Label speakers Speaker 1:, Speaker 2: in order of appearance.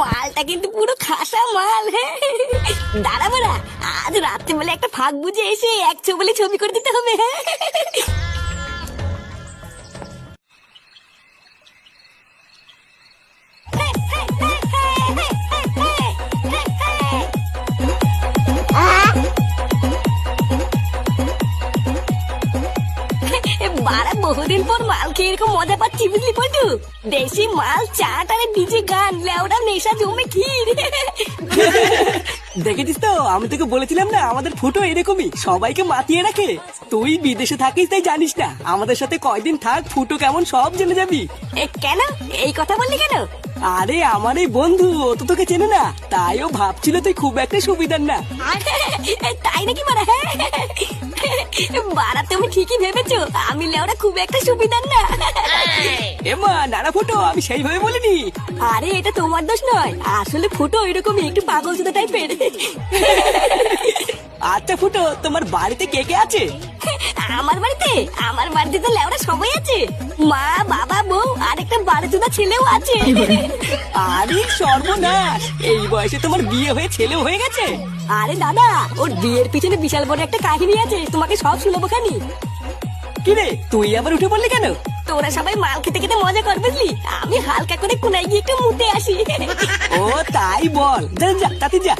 Speaker 1: মালটা কিন্তু পুরো খাসা মাল হ্যাঁ। দাঁড়াবো না, আজ বলে একটা ফাঁক বুঝে এসে এক ছবি ছবি করে দিতে হবে হ্যাঁ। বারা বহুদিন পর মাল খেয়ে এরকম মজা পাচ্ছি বুঝলি পটু দেশি মাল চাট আর ডিজে গান লেওড়া নেশা জমে ক্ষীর।
Speaker 2: দেখেছিস তো আমি তোকে বলেছিলাম না আমাদের ফুটো এরকমই সবাইকে মাতিয়ে রাখে। তুই বিদেশে থাকিস তাই জানিস না আমাদের সাথে কয়দিন থাক ফুটো কেমন সব জেনে যাবি।
Speaker 1: কেন? এই কথা বললি কেন?
Speaker 2: আরে আমার এই বন্ধু ও তো তোকে চেনে না তাই ও ভাবছিল তুই খুব একটা সুবিধার না।
Speaker 1: তাই নাকি মারা? বারা তুমি ঠিকই ভেবেছো। আমি লেওরা খুব একটা সুবিধার না।
Speaker 2: এমা নানা ফুটো আমি সেইভাবে বলিনি।
Speaker 1: আরে এটা তোমার দোষ নয়। আসলে ফুটো এরকমই একটু পাগল জুতো টাইপের।
Speaker 2: আচ্ছা ফুটো তোমার বাড়িতে কে কে আছে?
Speaker 1: আমার বাড়িতে? আমার বাড়িতে তো লেওড়া সবাই আছে। মা বাবা আর ছেলেও আছে।
Speaker 2: আরে সর্বনাশ। এই বয়সে তোমার বিয়ে হয়ে ছেলেও হয়ে গেছে?
Speaker 1: আরে দাদা ওর বিয়ের পিছনে বিশাল বড় একটা কাহিনী আছে তোমাকে সব শুনব খানি।
Speaker 2: কিরে তুই আবার উঠে পড়লি কেন?
Speaker 1: তোরা সবাই মাল খেতে খেতে মজা কর বুঝলি? আমি হালকা করে কোনায় গিয়ে একটু মুতে আসি।
Speaker 2: ও তাই বল। যা যা তাতে যা।